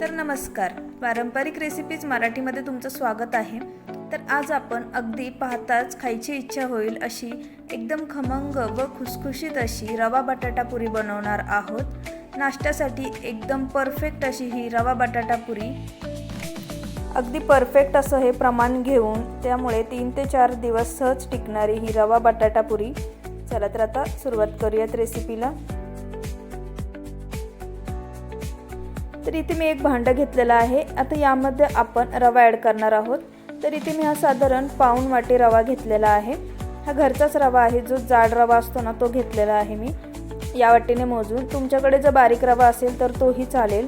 तर नमस्कार. पारंपरिक रेसिपीज मराठीमध्ये तुमचं स्वागत आहे. तर आज आपण अगदी पाहताच खायची इच्छा होईल अशी एकदम खमंग व खुसखुशीत अशी रवा बटाटा पुरी बनवणार आहोत. नाश्त्यासाठी एकदम परफेक्ट अशी ही रवा बटाटा पुरी. अगदी परफेक्ट असं हे प्रमाण घेऊन त्यामुळे तीन ते चार दिवस सहज टिकणारी ही रवा बटाटा पुरी. चला तर आता सुरुवात करूयात रेसिपीला तर इथे मी एक भांडं घेतलेलं आहे. आता यामध्ये आपण रवा ॲड करणार आहोत. तर इथे मी हा साधारण पाऊण वाटी रवा घेतलेला आहे. हा घरचाच रवा आहे. जो जाड रवा असतो ना तो घेतलेला आहे मी. या वाटीने मोजून. तुमच्याकडे जर बारीक रवा असेल तर तोही चालेल.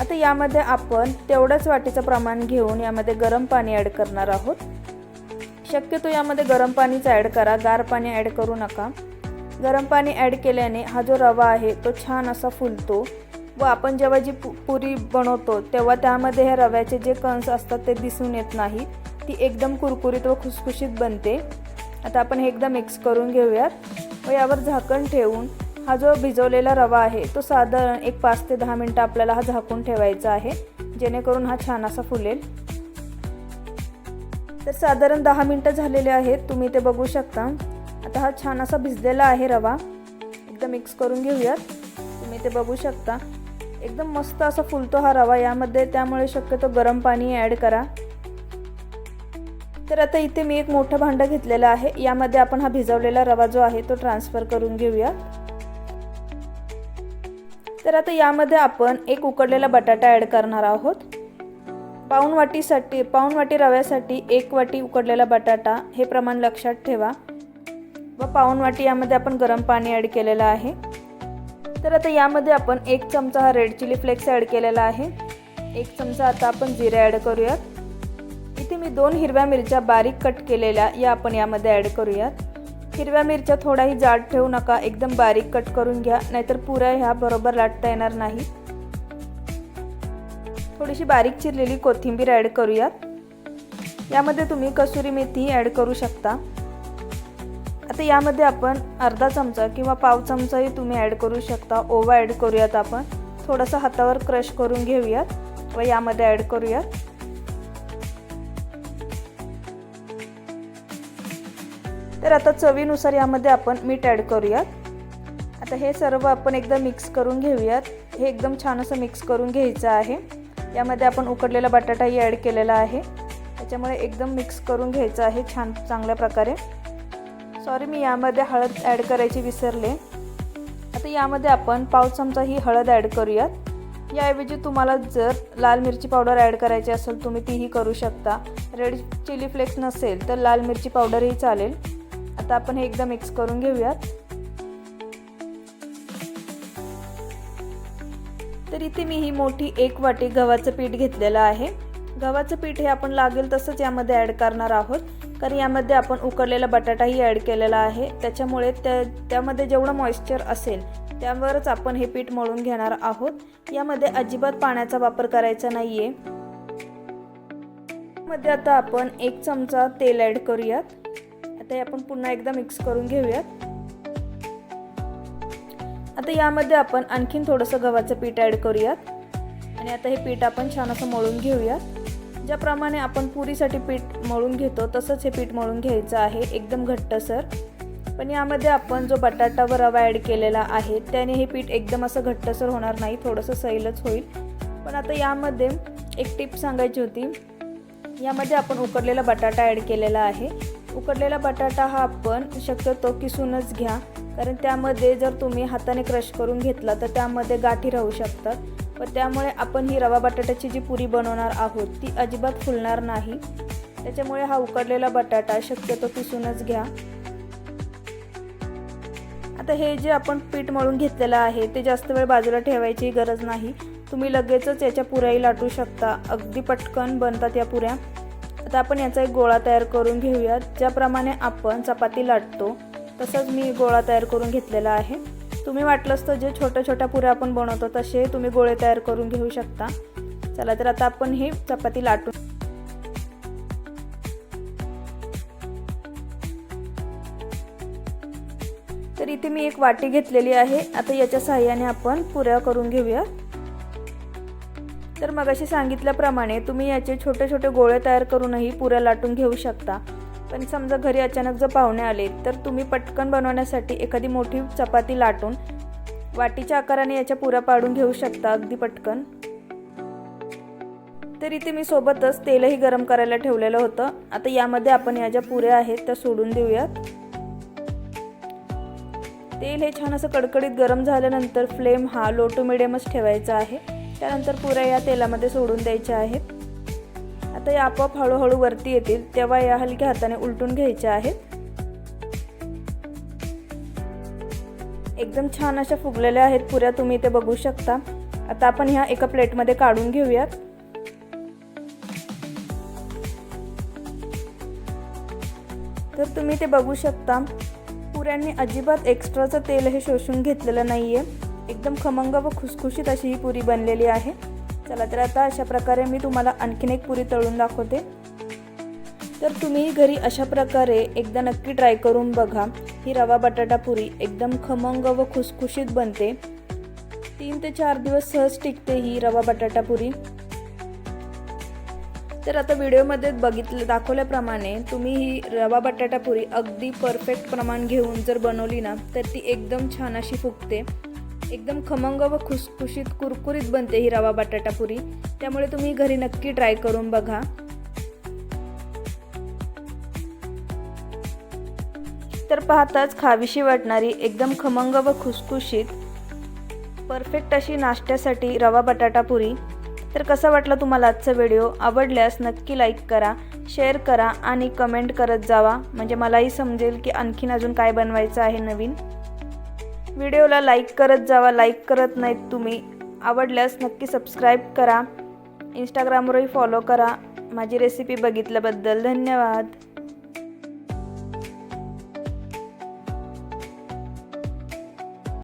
आता यामध्ये आपण तेवढ्याच वाटीचं प्रमाण घेऊन यामध्ये गरम पाणी ॲड करणार आहोत. शक्यतो यामध्ये गरम पाणीच ॲड करा. गार पाणी ॲड करू नका. गरम पाणी ॲड केल्याने हा जो रवा आहे तो छान असा फुलतो. व आपण जेव्हा जी पु पुरी बनवतो तेव्हा त्यामध्ये ह्या रव्याचे जे कणस असतात ते दिसून येत नाही. ती एकदम कुरकुरीत व खुसखुशीत बनते. आता आपण हे एकदा मिक्स करून घेऊयात. व यावर झाकण ठेवून हा जो भिजवलेला रवा आहे तो साधारण एक पाच ते दहा मिनटं आपल्याला हा झाकून ठेवायचा आहे जेणेकरून हा छान असा फुलेल. तर साधारण दहा मिनटं झालेले आहेत तुम्ही ते बघू शकता. आता हा छान असा भिजलेला आहे रवा. एकदा मिक्स करून घेऊयात. तुम्ही ते बघू शकता. एकदम मस्त असा फुलतो हा रवा यामध्ये त्यामुळे शक्यतो गरम पाणी ॲड करा. तर आता इथे मी एक मोठं भांडं घेतलेलं आहे. यामध्ये आपण हा भिजवलेला रवा जो आहे तो ट्रान्सफर करून घेऊया. तर आता यामध्ये आपण एक उकडलेला बटाटा ॲड करणार आहोत. पाऊण वाटीसाठी पाऊण वाटी रव्यासाठी एक वाटी उकडलेला बटाटा हे प्रमाण लक्षात ठेवा. व पाऊण वाटी यामध्ये आपण गरम पाणी ॲड केलेलं आहे. तर आता यामध्ये आपण एक चमचा हा रेड चिली फ्लेक्स ॲड केलेला आहे. एक चमचा आता आपण जिरा ॲड करूयात. इथे मी दोन हिरव्या मिरच्या बारीक कट केलेल्या या आपण यामध्ये ॲड करूयात. हिरव्या मिरच्या थोडाही जाड ठेवू नका एकदम बारीक कट करून घ्या नाहीतर पुऱ्या ह्या बरोबर लाटता येणार नाही. थोडीशी बारीक चिरलेली कोथिंबीर ॲड करूयात. यामध्ये तुम्ही कसुरी मेथी ॲड करू शकता. आता यामध्ये आपण अर्धा चमचा किंवा पाव चमचाही तुम्ही ॲड करू शकता. ओवा ॲड करूयात आपण. थोडंसं हातावर क्रश करून घेऊयात. व यामध्ये ॲड करूयात. तर आता चवीनुसार यामध्ये आपण मीठ ॲड करूयात. आता हे सर्व आपण एकदा मिक्स करून घेऊयात. हे एकदम छान असं मिक्स करून घ्यायचं आहे. यामध्ये आपण उकडलेला बटाटाही ॲड केलेला आहे. त्याच्यामुळे एकदम मिक्स करून घ्यायचं आहे छान चांगल्या प्रकारे. सॉरी मी यामध्ये हळद ॲड करायची विसरले. आता यामध्ये आपण पाव चमचा ही हळद ॲड करूयात. याऐवजी तुम्हाला जर लाल मिरची पावडर ॲड करायची असेल तुम्ही तीही करू शकता. रेड चिली फ्लेक्स नसेल तर लाल मिरची पावडरही चालेल. आता आपण हे एकदा मिक्स करून घेऊयात. तर इथे मी ही मोठी एक वाटी गव्हाचं पीठ घेतलेलं आहे. गव्हाचं पीठ हे आपण लागेल तसंच यामध्ये ॲड करणार आहोत. कारण यामध्ये आपण उकडलेला बटाटाही ॲड केलेला आहे. त्याच्यामुळे त्या त्यामध्ये जेवढं मॉइश्चर असेल त्यावरच आपण हे पीठ मळून घेणार आहोत. यामध्ये अजिबात पाण्याचा वापर करायचा नाही आहे मध्ये आता आपण एक चमचा तेल ॲड करूयात. आता हे आपण पुन्हा एकदा मिक्स करून घेऊयात. आता यामध्ये आपण आणखीन थोडंसं गव्हाचं पीठ ॲड करूयात. आणि आता हे पीठ आपण छान असं मळून घेऊयात. ज्याप्रमाणे आपण पुरीसाठी पीठ मळून घेतो तसंच हे पीठ मळून घ्यायचं आहे. एकदम घट्टसर पण यामध्ये आपण जो बटाटा व रवा ॲड केलेला आहे त्याने हे पीठ एकदम असं घट्टसर होणार नाही. थोडंसं सैलच होईल. पण आता यामध्ये एक टिप सांगायची होती. यामध्ये आपण उकडलेला बटाटा ॲड केलेला आहे. उकडलेला बटाटा हा आपण शक्यतो किसूनच घ्या. कारण त्यामध्ये जर तुम्ही हाताने क्रश करून घेतला तर त्यामध्ये गाठी राहू शकतात. व त्यामुळे आपण ही रवा बटाट्याची जी पुरी बनवणार आहोत ती अजिबात फुलणार नाही. त्याच्यामुळे हा उकडलेला बटाटा शक्यतो किसूनच घ्या. आता हे जे आपण पीठ मळून घेतलेलं आहे ते जास्त वेळ बाजूला ठेवायची गरज नाही. तुम्ही लगेचच याच्या पुऱ्याही लाटू शकता. अगदी पटकन बनतात या पुऱ्या. आता आपण याचा एक गोळा तयार करून घेऊयात. ज्याप्रमाणे आपण चपाती लाटतो तसंच मी गोळा तयार करून घेतलेला आहे. तुम्ही वाटलंच तर जे छोट्या छोट्या पुऱ्या आपण बनवतो तसे तुम्ही गोळे तयार करून घेऊ शकता. चला तर आता आपण ही चपाती लाटून तर इथे मी एक वाटी घेतलेली आहे. आता याच्या साह्याने आपण पुऱ्या करून घेऊया. तर मग अशी सांगितल्याप्रमाणे तुम्ही याचे छोटे छोटे गोळे तयार करूनही पुऱ्या लाटून घेऊ शकता. पण समजा घरी अचानक जर पाहुणे आले तर तुम्ही पटकन बनवण्यासाठी एखादी मोठी चपाती लाटून वाटीच्या आकाराने याच्या पुऱ्या पाडून घेऊ शकता अगदी पटकन. तर इथे मी सोबतच तेलही गरम करायला ठेवलेलं होतं. आता यामध्ये आपण या ज्या पुऱ्या आहेत त्या सोडून देऊयात. तेल हे छान असं कडकडीत गरम झाल्यानंतर फ्लेम हा लो टू मिडियमच ठेवायचा आहे. त्यानंतर पुऱ्या या तेलामध्ये सोडून द्यायच्या आहेत. आता या आपोआप हळूहळू वरती येतील तेव्हा या हलक्या हाताने उलटून घ्यायच्या आहेत. एकदम छान अशा फुगलेल्या आहेत पुऱ्या तुम्ही इथे बघू शकता. आता आपण ह्या एका प्लेटमध्ये काढून घेऊयात. तर तुम्ही ते बघू शकता पुऱ्यांनी अजिबात एक्स्ट्राचं तेल हे शोषून घेतलेलं नाही आहे एकदम खमंग व खुसखुशीत अशी ही पुरी बनलेली आहे. चला तर आता अशा प्रकारे मी तुम्हाला आणखीन एक पुरी तळून दाखवते. तर तुम्ही घरी अशा प्रकारे एकदा नक्की ट्राय करून बघा. ही रवा बटाटा पुरी एकदम खमंग व खुसखुशीत बनते. तीन ते चार दिवस सहज टिकते ही रवा बटाटा पुरी. तर आता व्हिडिओमध्ये बघितलं दाखवल्याप्रमाणे तुम्ही ही रवा बटाटा पुरी अगदी परफेक्ट प्रमाण घेऊन जर बनवली ना तर ती एकदम छान अशी फुगते. एकदम खमंग व खुसखुशीत कुरकुरीत बनते ही रवा बटाटा पुरी. त्यामुळे तुम्ही घरी नक्की ट्राय करून बघा. तर पाहताच खावीशी वाटणारी एकदम खमंग व खुसखुशीत परफेक्ट अशी नाश्त्यासाठी रवा बटाटा पुरी. तर कसा वाटला तुम्हाला आजचा व्हिडिओ? आवडल्यास नक्की लाईक करा शेअर करा आणि कमेंट करत जावा. म्हणजे मलाही समजेल की आणखीन अजून काय बनवायचं आहे नवीन. व्हिडिओला लाईक करत जावा लाईक करत नाहीत तुम्ही. आवडल्यास नक्की सबस्क्राईब करा. इंस्टाग्रामवरही फॉलो करा. माझी रेसिपी बघितल्याबद्दल धन्यवाद.